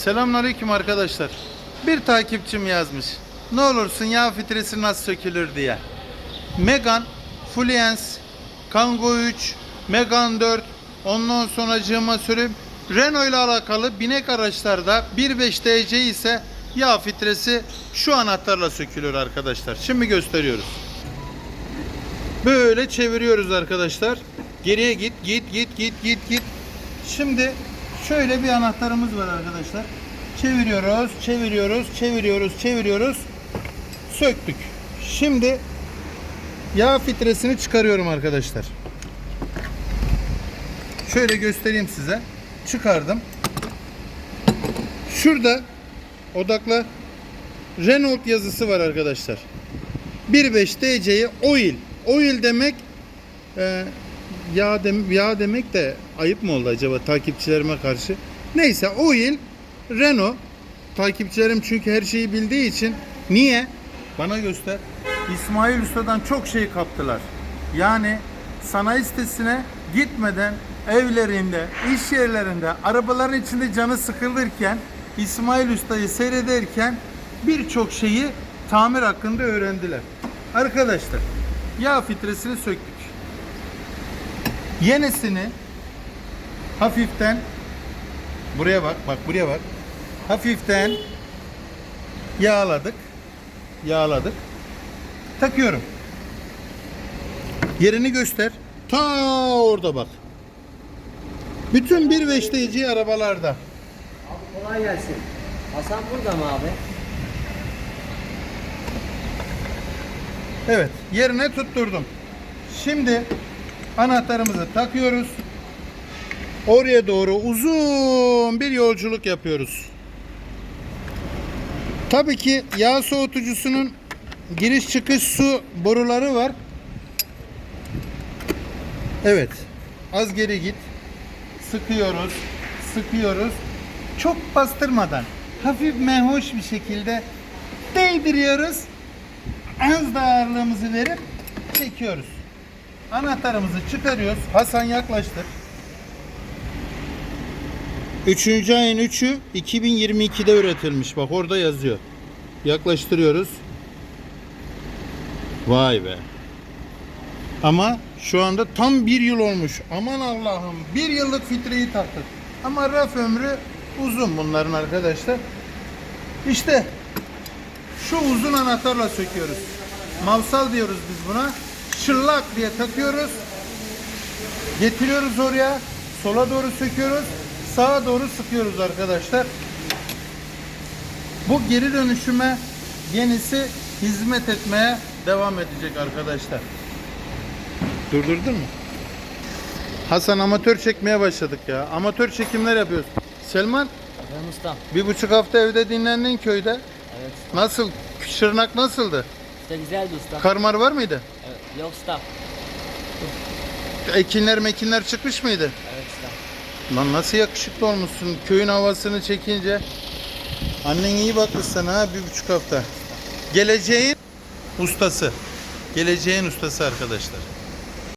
Selamünaleyküm arkadaşlar. Bir takipçim yazmış. Ne olursun yağ filtresi nasıl sökülür diye. Megan, Fluence, Kangoo 3, Megan 4, ondan sonra cığıma sürüp Renault ile alakalı binek araçlarda 1.5 DC ise yağ filtresi şu anahtarla sökülür arkadaşlar. Şimdi gösteriyoruz. Böyle çeviriyoruz arkadaşlar. Geriye git, git, git, git, git, git. Şimdi şöyle bir anahtarımız var arkadaşlar. Çeviriyoruz, çeviriyoruz, çeviriyoruz, çeviriyoruz. Söktük. Şimdi yağ filtresini çıkarıyorum arkadaşlar. Şöyle göstereyim size. Çıkardım. Şurada odakla Renault yazısı var arkadaşlar. 1.5 DC'ye oil. Oil demek e, yağ, dem yağ demek de ayıp mı oldu acaba takipçilerime karşı? Neyse oil Renault takipçilerim çünkü her şeyi bildiği için niye? Bana göster. İsmail Usta'dan çok şey kaptılar. Yani sanayi sitesine gitmeden evlerinde, iş yerlerinde, arabaların içinde canı sıkılırken İsmail Usta'yı seyrederken birçok şeyi tamir hakkında öğrendiler. Arkadaşlar yağ filtresini söktük. Yenisini hafiften buraya bak, bak buraya bak. Hafiften yağladık. Yağladık. Takıyorum. Yerini göster. Ta orada bak. Bütün bir veşteci arabalarda. Abi kolay gelsin. Hasan burada mı abi? Evet, yerine tutturdum. Şimdi anahtarımızı takıyoruz. Oraya doğru uzun bir yolculuk yapıyoruz. Tabii ki yağ soğutucusunun giriş çıkış su boruları var. Evet. Az geri git. Sıkıyoruz. Sıkıyoruz. Çok bastırmadan hafif menhoş bir şekilde değdiriyoruz. Az da ağırlığımızı verip çekiyoruz. Anahtarımızı çıkarıyoruz. Hasan yaklaştır. Üçüncü ayın 3'ü 2022'de üretilmiş. Bak orada yazıyor. Yaklaştırıyoruz. Vay be. Ama şu anda tam bir yıl olmuş. Aman Allah'ım. Bir yıllık filtreyi taktık. Ama raf ömrü uzun bunların arkadaşlar. İşte şu uzun anahtarla söküyoruz. Mavsal diyoruz biz buna. Şıllak diye takıyoruz. Getiriyoruz oraya. Sola doğru söküyoruz. Sağa doğru sıkıyoruz arkadaşlar. Bu geri dönüşüme yenisi hizmet etmeye devam edecek arkadaşlar. Durdurdun mu? Hasan amatör çekmeye başladık ya. Amatör çekimler yapıyoruz. Selman Efendim ustam. bir buçuk hafta evde dinlendin köyde. Evet. Nasıl? Şırnak nasıldı? İşte güzeldi usta. Karmar var mıydı? Yok usta. Ekinler mekinler çıkmış mıydı? Evet usta. Lan nasıl yakışıklı olmuşsun köyün havasını çekince. Annen iyi bakmış sana ha bir buçuk hafta. Geleceğin ustası. Geleceğin ustası arkadaşlar.